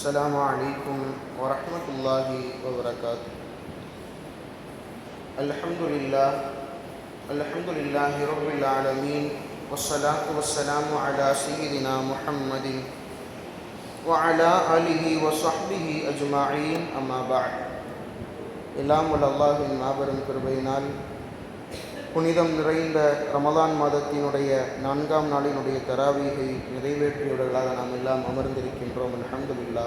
السلام عليكم ورحمة الله وبركاته الحمد لله الحمد لله رب العالمين والصلاة والسلام على سيدنا محمد وعلى آله وصحبه أجمعين أما بعد எல்லாம் வல்ல அல்லாஹின் மாபெரும் கிருபையினால் புனிதம் நிறைந்த ரமலான் மாதத்தினுடைய நான்காம் நாளினுடைய தராவீகை நிறைவேற்றியவர்களாக நாம் எல்லாம் அமர்ந்திருக்கின்றோம் அல்ஹம்துலில்லா.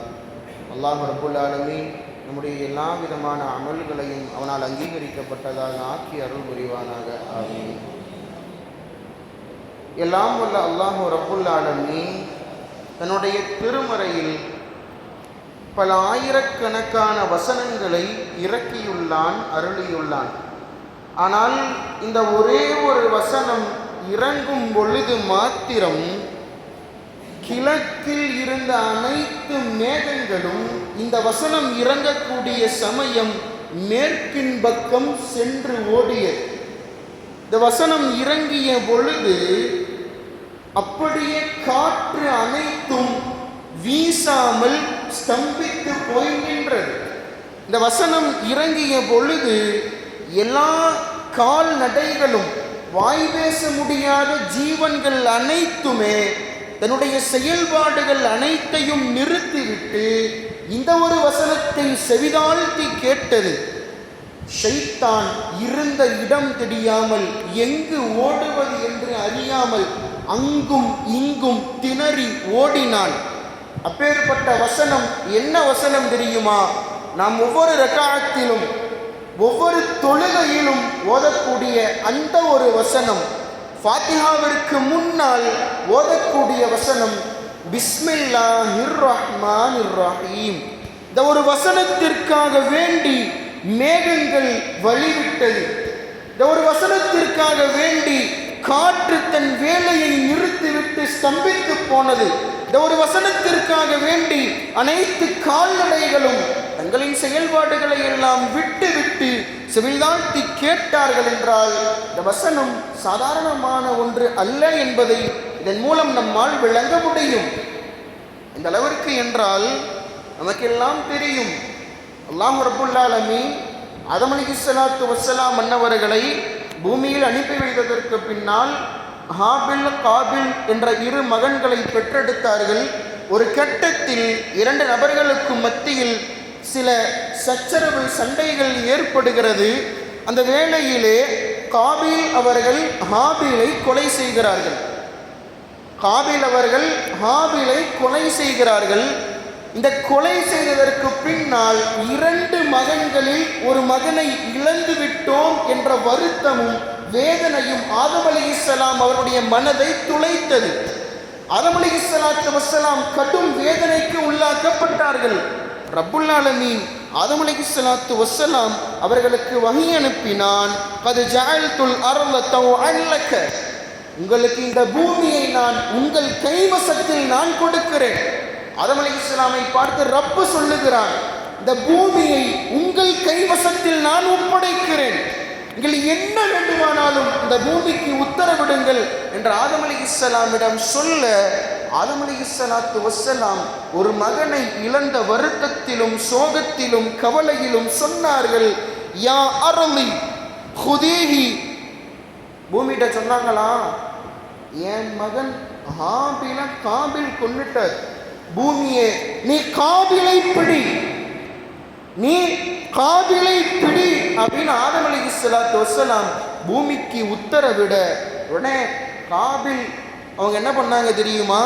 அல்லாஹ் ரபுல் ஆலமி நம்முடைய எல்லா விதமான அமல்களையும் அவனால் அங்கீகரிக்கப்பட்டதாக ஆக்கி அருள் புரிவானாக. ஆகும் எல்லாம் வல்ல அல்லாஹ் ரபுல் ஆலமீன் தன்னுடைய திருமறையில் பல ஆயிரக்கணக்கான வசனங்களை இறக்கியுள்ளான் அருளியுள்ளான். ஆனால் இந்த ஒரே ஒரு வசனம் இறங்கும் பொழுது மாத்திரம் கிழக்கில் இருந்த அனைத்து மேகங்களும் இந்த வசனம் இறங்கக்கூடிய சமயம் மேற்கின் பக்கம் சென்று ஓடியது. இந்த வசனம் இறங்கிய பொழுது அப்படியே காற்று அனைத்தும் வீசாமல் ஸ்தம்பித்து போய்கின்றது இந்த வசனம் இறங்கிய பொழுது எல்லா கால்நடைகளும் வாய் பேச முடியாத ஜீவன்கள் அனைத்துமே தன்னுடைய செயல்பாடுகள் அனைத்தையும் நிறுத்திவிட்டு இந்த ஒரு வசனத்தை செவிதாழ்த்தி கேட்டது. ஷைத்தான் இருந்த இடம் தெரியாமல் எங்கு ஓடுவது என்று அறியாமல் அங்கும் இங்கும் திணறி ஓடினான். அப்பேற்பட்ட வசனம் என்ன வசனம் தெரியுமா? நாம் ஒவ்வொரு ரகாத்திலும் ஒவ்வொரு தொழுகையிலும் ஓதக்கூடிய அந்த ஒரு வசனம் ஃபாத்திஹாவிற்கு முன்னால் ஓதக்கூடிய வசனம் பிஸ்மில்லா ரஹ்மான் ரஹீம் இந்த ஒரு வசனத்திற்காக வேண்டி மேகங்கள் வழிவிட்டது. இந்த ஒரு வசனத்திற்காக வேண்டி காற்று தன் வேலையை நிறுத்திவிட்டு ஸ்தம்பித்து போனது. இந்த ஒரு வசனத்திற்காக வேண்டி அனைத்து கால்நடைகளும் தங்களின் செயல்பாடுகளை எல்லாம் விட்டு விட்டு செவில்தாழ்த்தி கேட்டார்கள் என்றால் இந்த வசனம் சாதாரணமான ஒன்று அல்ல என்பதை இதன் மூலம் நம்மால் விளங்க முடியும். இந்த அளவிற்கு என்றால் நமக்கெல்லாம் தெரியும். அல்லாஹ் ரபுல்லாலமி அதம் அலி சலாத்து வசலாம் மன்னவர்களை பூமியில் அனுப்பி வைத்ததற்கு பின்னால் ஹாபில் காபில் என்ற இரு மகன்களை பெற்றெடுத்தார்கள். ஒரு கட்டத்தில் இரண்டு நபர்களுக்கு மத்தியில் சில சச்சரவு சண்டைகள் ஏற்படுகிறது. அந்த வேளையிலே காபில் அவர்கள் ஹாபிலை கொலை செய்கிறார்கள். காபில் அவர்கள் ஹாபிலை கொலை செய்கிறார்கள். இந்த கொலை செய்ததற்கு பின்னால் இரண்டு மகன்களில் ஒரு மகனை இழந்து விட்டோம் என்ற வருத்தமும் வேதனையும் ஆதம் அலி இஸ்லாம் அவருடைய மனதை துளைத்தது. ஆதம் அலி இஸ்லாத்து வசலாம் கடும் வேதனைக்கு உள்ளாக்கப்பட்டார்கள். ரப்புல்லாலமீன் ஆதம் அலி வசலாம் அவர்களுக்கு வகை அனுப்பினான். அது ஜாயல் துல் அரவத்தோ அல்லக்க உங்களுக்கு இந்த பூமியை நான் உங்கள் கைவசத்தில் நான் கொடுக்கிறேன். ஆதம் அலி இஸ்லாமை பார்த்து ரப்பு சொல்லுகிறான் இந்த பூமியை உங்கள் கைவசத்தில் நான் ஒப்படைக்கிறேன். நீங்கள் என்ன வேண்டுமானாலும் இந்த பூமிக்கு உத்தரவிடுங்கள் என்று ஆதம் அலி இஸ்லாமிடம் சொல்ல ஆதம் அலி இஸ்லாத்து வசலாம் ஒரு மகனை இழந்த வருத்தத்திலும் சோகத்திலும் கவலையிலும் சொன்னார்கள் யா அரளி ஹுதீஹி. பூமிகிட்ட சொன்னாங்களா? என் மகன் ஹாபில காபில் கொண்டுட்ட பூமியே நீ காபிலை பிடி நீ காபிலை பிடி. அப்படின்னு ஆதம் அலி இஸ்லாத்து வசலாம் பூமிக்கு உத்தரவிட உடனே காபில் அவங்க என்ன பண்ணாங்க தெரியுமா?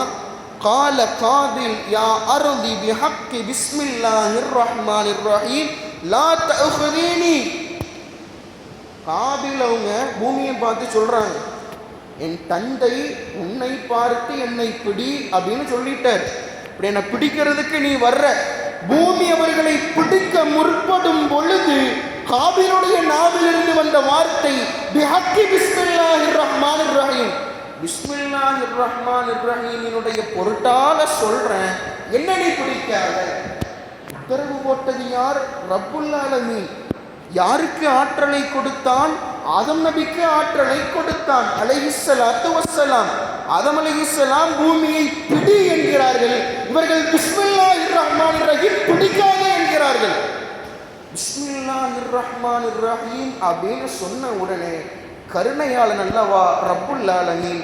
கால காதில் யா அருதி பிஹக்கி பிஸ்மில்லாஹிர் ரஹ்மானிர் ரஹீம் லா தஅஹுதீனி காபில் அவங்க பூமியை பார்த்து சொல்றாங்க. என் தந்தை உன்னை பார்த்து என்னை பிடி அப்படின்னு சொல்லிட்டார். இப்படி என்னை பிடிக்கிறதுக்கு நீ வர்ற. பூமி அவர்களை பிடிக்க முற்படும் பொழுது காபிலுடைய நாவிலிருந்து வந்த வார்த்தை பிஹக்கி பிஸ்மில்லாஹிர் ரஹ்மானிர் ரஹீம். பிஸ்மில்லா இப்ரஹ்மான் இப்ராஹீமினுடைய பொருட்டால சொல்றேன். என்னடி பிடிக்காத. உத்தரவு போட்டது யார்? ரப்புல்லாலமீ யாருக்கு ஆற்றலை கொடுத்தான்? ஆதம் நபிக்கு ஆற்றலை கொடுத்தான். அலஹிசலாத்து வசலாம் ஆதம் அலஹிசலாம் பூமியை பிடி என்கிறார்கள். இவர்கள் பிஸ்மில்லா இர்ரஹ்மான் ரஹீம் பிடிக்காத என்கிறார்கள். பிஸ்மில்லா இர்ரஹ்மான் ரஹீம் அப்படின்னு சொன்ன உடனே கருணையாளன் அல்லவா ரப்புல் ஆலமீன்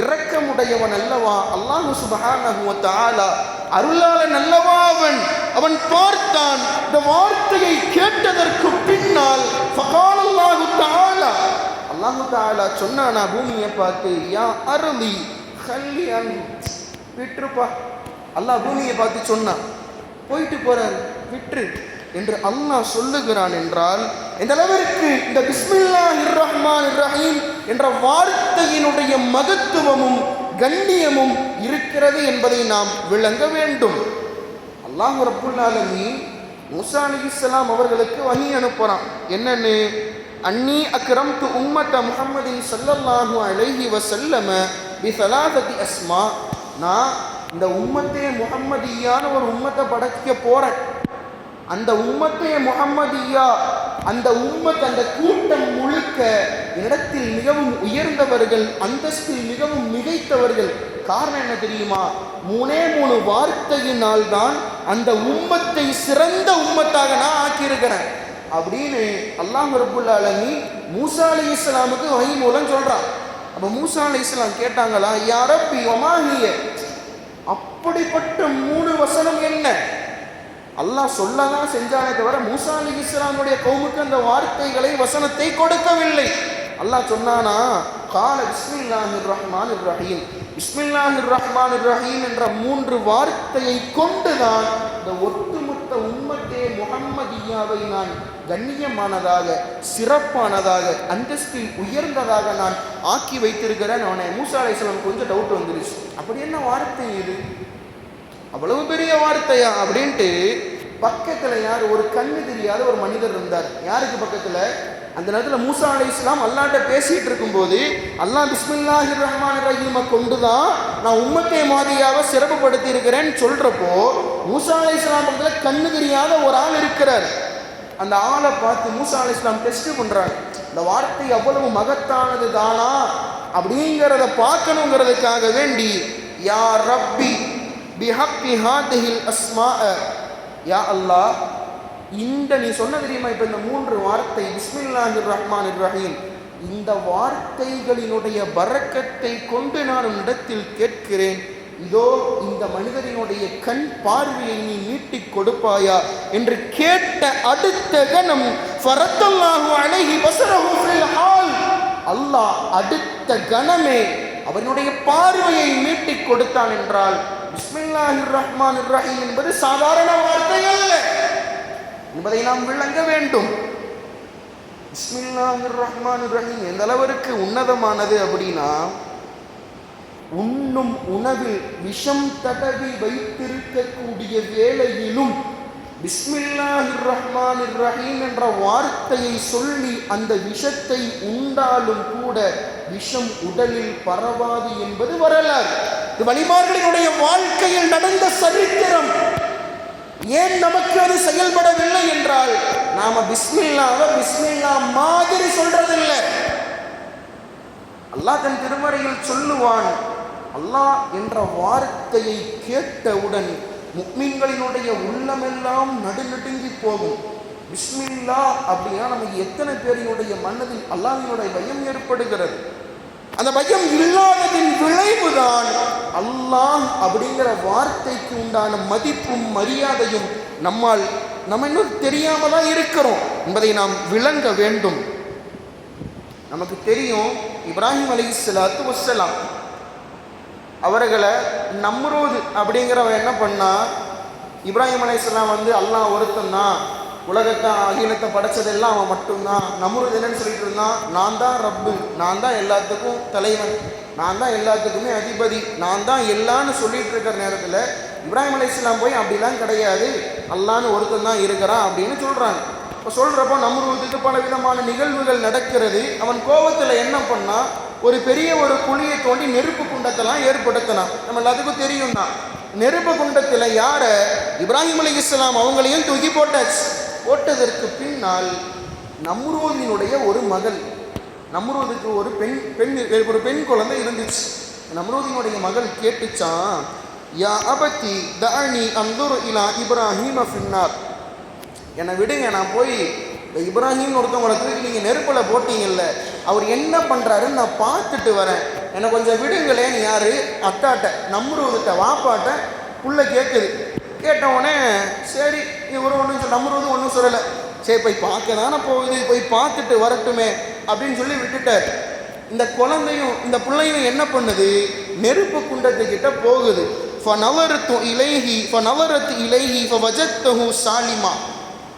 இரக்கமுடையவன் அல்லவா? அல்லாஹு சுபஹானஹுவத் ஆலா அருளாளன் அல்லவா அவன். அவன் பார்த்தான். இந்த வார்த்தையை கேட்டதற்கு பின்னால் ஃபகால் அல்லாஹு தஆலா. அல்லாஹு தஆலா சொன்னானா பூமியை பார்த்து யா அருளி ஹல்லி அன் விட்டுருப்பா. அல்லாஹ் பூமியை பார்த்து சொன்னான். போயிட்டு போறாரு விட்டுரு. என்று அல்லாஹ் சொல்லுகிறான் என்றால் இந்த அளவிற்கு இந்த பிஸ்மில்லா ரஹ்மான் இர்ரஹீம் என்ற வார்த்தையினுடைய மகத்துவமும் கண்ணியமும் இருக்கிறது என்பதை நாம் விளங்க வேண்டும். அல்லாஹ் ரப்புல் மூசா அலி இஸ்லாம் அவர்களுக்கு வகி அனுப்புறான். என்னன்னு? அன்னி அக்ரம் து உம்மத்த முகமதி சல்லல்லாஹு அலைஹி வசல்லம பி ஸலாசதி அஸ்மா. நான் இந்த உம்மத்தே முகம்மதியான ஒரு உம்மத்தை படைக்க போறேன். அந்த உம்மத்தே முகம்மதியா அந்த உம்மத் அந்த கூட்டம் முழுக்க இடத்தில் மிகவும் உயர்ந்தவர்கள் அந்தஸ்தில் மிகவும் மிகைத்தவர்கள். காரணம் என்ன தெரியுமா? மூணே மூணு வார்த்தையினால் தான் அந்த உம்மத்தை சிறந்த உம்மத்தாக நான் ஆக்கியிருக்கிறேன். அப்படின்னு அல்லாஹ் ரபுல் ஆலமி மூசா அலி இஸ்லாமுக்கு வகை மூலம் சொல்றான். அப்ப மூசா அலி இஸ்லாம் கேட்டாங்களா யாரப்பி ஒமாகிய அப்படிப்பட்ட மூணு வசனம் என்ன? அல்லாஹ் சொல்லதான் செஞ்சானே தவிர மூசா அலி இஸ்லாமுடைய கவுமுக்கு அந்த வார்த்தைகளை வசனத்தை கொடுக்கவில்லை. அல்லாஹ் சொன்னானா கால பிஸ்மில்லாஹிர் ரஹ்மான் ரஹீம் பிஸ்மில்லாஹிர் ரஹ்மான் ரஹீம் என்ற மூன்று வார்த்தையை கொண்டுதான் இந்த ஒட்டுமொத்த உம்மத்தே முகம்மதியாவை நான் கண்ணியமானதாக சிறப்பானதாக அந்தஸ்தில் உயர்ந்ததாக நான் ஆக்கி வைத்திருக்கிறேன். அவனை மூசா அலிஸ்லாம் கொஞ்சம் டவுட் வந்துருச்சு. அப்படி என்ன வார்த்தை இது? அவ்வளவு பெரிய வார்த்தையா அப்படின்ட்டு பக்கத்துல யார்? ஒரு கண்ணு தெரியாத ஒரு மனிதர் இருந்தார். யாருக்கு பக்கத்துல? அந்த நேரத்தில் மூசா அலி இஸ்லாம் அல்லாட்ட பேசிட்டு இருக்கும்போது அல்லாஹ் பிஸ்மில்லாஹி ரஹ்மான் ரஹீமை கொண்டு தான் நான் உம்மத்தை மாதிரியாக சிறப்புப்படுத்தி இருக்கிறேன்னு சொல்கிறப்போ மூசா அலி இஸ்லாம் பக்கத்தில் கண்ணு தெரியாத ஒரு ஆள் இருக்கிறார். அந்த ஆளை பார்த்து மூசா அலி இஸ்லாம் டெஸ்ட் பண்ணுறாங்க இந்த வார்த்தை அவ்வளவு மகத்தானது தானா அப்படிங்கிறத பார்க்கணுங்கிறதுக்காக வேண்டி யா ரப்பி பிஹப்பி ஹாதிஹில் அஸ்மா யா அல்லாஹ் இந்த நீ சொன்ன தெரியுமா இப்போ இந்த மூன்று வார்த்தை பிஸ்மில்லாஹிர் ரஹ்மான் ரஹீம். இந்த வார்த்தைகளினுடைய பறக்கத்தை கொண்டு நான் உன்னிடத்தில் கேட்கிறேன். இதோ இந்த மனிதரினுடைய கண் பார்வையை நீ நீட்டி கொடுப்பாயா என்று கேட்ட அடுத்த கணம் ஃபரத்தல்லாஹு அலைஹி பஸரஹு ஃபில் ஹால். அல்லாஹ் அடுத்த கணமே அவனுடைய பார்வையை மீட்டிக் கொடுத்தான் என்றால் பிஸ்மில்லாஹிர் ரஹ்மான் ரஹீம் என்பது சாதாரண வார்த்தை அல்ல என்பதை நாம் விளங்க வேண்டும். பிஸ்மில்லாஹிர் ரஹ்மான் ரஹீம் எந்த அளவிற்கு உன்னதமானது அப்படின்னா உண்ணும் உணவில் விஷம் தடவி வைத்திருக்கக்கூடிய வேளையிலும் பிஸ்மில்லாஹிர் ரஹ்மான் ரஹீம் என்ற வார்த்தையை சொல்லி அந்த விஷத்தை உண்டாலும் கூட விஷம் உடலில் பரவாது என்பது வரலாறு. இது வழிமார்களினுடைய வாழ்க்கையில் நடந்த சரித்திரம். ஏன் நமக்கு அது செயல்படவில்லை என்றால் நாம பிஸ்மில்லாவை பிஸ்மில்லா மாதிரி சொல்றதில்லை. அல்லாஹ் தன் திருமறையில் சொல்லுவான் அல்லாஹ் என்ற வார்த்தையை கேட்டவுடன் முக்மீன்களினுடைய உள்ளமெல்லாம் நடுநடுங்கி போகும். பிஸ்மில்லா அப்படின்னா நமக்கு எத்தனை பேரினுடைய மனதில் அல்லாஹினுடைய பயம் ஏற்படுகிறது? அந்த பயம் இல்லாததின் விளைவுதான் அல்லாஹ் அப்படிங்கிற வார்த்தைக்கு உண்டான மதிப்பும் மரியாதையும் நம்மால் நம்ம இன்னும் தெரியாம தான் இருக்கிறோம் என்பதை நாம் விளங்க வேண்டும். நமக்கு தெரியும் இப்ராஹிம் அலி சலாத்து வசலாம் அவர்களை நம்ரோது அப்படிங்கிறவன் என்ன பண்ணா இப்ராஹிம் அலைஹிஸ்ஸலாம் வந்து அல்லாஹ் ஒருத்தன் தான். உலகத்தை அகிலத்தை படைச்சதெல்லாம் அவன் மட்டும்தான். நம்ருத் என்னன்னு சொல்லிட்டு இருந்தான். நான் தான் ரப்பு. நான் தான் எல்லாத்துக்கும் தலைவன். நான் தான் எல்லாத்துக்குமே அதிபதி. நான் தான் எல்லான்னு சொல்லிட்டு இருக்கிற நேரத்தில் இப்ராஹிம் இஸ்லாம் போய் அப்படிலாம் கிடையாது. அல்லான்னு ஒருத்தன் தான் இருக்கிறான் அப்படின்னு சொல்கிறாங்க இப்போ சொல்கிறப்போ நம்ருதுக்கு பல விதமான நிகழ்வுகள் நடக்கிறது. அவன் கோபத்தில் என்ன பண்ணா ஒரு பெரிய ஒரு குழியை தோண்டி நெருப்பு குண்டத்தெல்லாம் ஏற்படுத்தினான். நம்ம எல்லாத்துக்கும் தெரியும் தான் நெருப்பு குண்டத்தில் யாரை? இப்ராஹிம் அலி இஸ்லாம் அவங்களையும் தூக்கி போட்டாச்சு. போட்டதற்கு பின்னால் நம்ரூதினுடைய ஒரு மகள் நம்ரூதுக்கு ஒரு பெண் பெண் ஒரு பெண் குழந்தை இருந்துச்சு. நம்ரூதினுடைய மகள் கேட்டுச்சான் யா அபத்தி தானி அந்தூர் இலா இப்ராஹிம் ஃபின்னார். என்னை விடுங்க நான் போய் இந்த இப்ராஹிம்னு ஒருத்தவங்களை தூக்கி நீங்கள் நெருப்பில் போட்டீங்கல்ல அவர் என்ன பண்ணுறாருன்னு நான் பார்த்துட்டு வரேன். என்னை கொஞ்சம் விடுங்களேன்னு யார்? அத்தாட்ட நம்ருவதுட்ட வாப்பாட்ட புள்ள கேட்குது கேட்ட உடனே சரி இவரும் ஒன்றும் சொல்ல நம்ருவதும் ஒன்றும் சொல்லலை. சரி போய் பார்க்க தானே போகுது போய் பார்த்துட்டு வரட்டுமே அப்படின்னு சொல்லி விட்டுட்டார். இந்த குழந்தையும் இந்த பிள்ளையும் என்ன பண்ணுது? நெருப்பு குண்டத்துக்கிட்ட போகுது. ஃபனவரத்து இலைஹி ஃபனவரத்து இலைஹி ஃபவஜத்தஹு சாலிமா.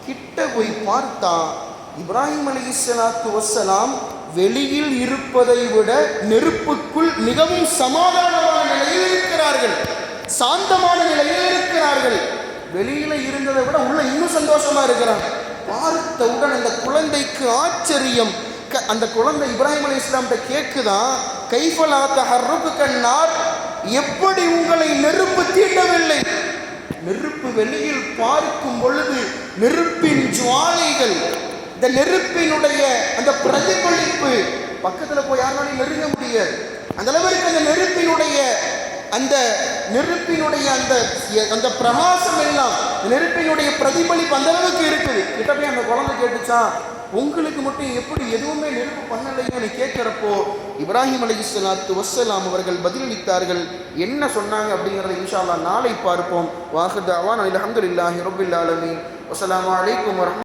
கிட்ட போய் பார்த்தா இப்ராஹிம் அலி இஸ்லாத்து வசலாம் வெளியில் இருப்பதை விட நெருப்புக்குள் மிகவும் சமாதானமான நிலையில் இருக்கிறார்கள். சாந்தமான நிலையில் இருக்கிறார்கள். வெளியில இருந்ததை விட உள்ள இன்னும் சந்தோஷமா இருக்கிறாங்க பார்த்தவுடன் அந்த குழந்தைக்கு ஆச்சரியம். க- அந்த குழந்தை இப்ராஹிம் அலி இஸ்லாம்கிட்ட கேட்குதான் கைஃபலா தஹர்ருக்கு கண்ணார் எப்படி உங்களை நெருப்பு தீண்டவில்லை? நெருப்பு வெளியில் பார்க்கும் பொழுது நெருப்பின் ஜுவாலைகள் இந்த நெருப்பினுடைய அந்த பிரதிபலிப்பு பக்கத்துல போய் யாராலையும் நெருங்க முடியாது. அந்த அளவிற்கு அந்த நெருப்பினுடைய அந்த நெருப்பினுடைய அந்த அந்த பிரகாசம் எல்லாம் நெருப்பினுடைய பிரதிபலிப்பு அந்த அளவுக்கு இருக்குது. கிட்ட போய் அந்த குழந்தை கேட்டுச்சான் உங்களுக்கு மட்டும் எப்படி எதுவுமே நெருப்பு பண்ணலையோன்னு கேட்குறப்போ? இப்ராஹிம் அலி இஸ்லாத்து வசலாம் அவர்கள் பதிலளித்தார்கள். என்ன சொன்னாங்க அப்படிங்கிறத இன்ஷால்லா நாளை பார்ப்போம். வாஹுதாவான் அல்ஹம்துலில்லாஹி ரப்பில் ஆலமீன். வசலாம் அலைக்கும் வரஹ்மத்துல்லாஹி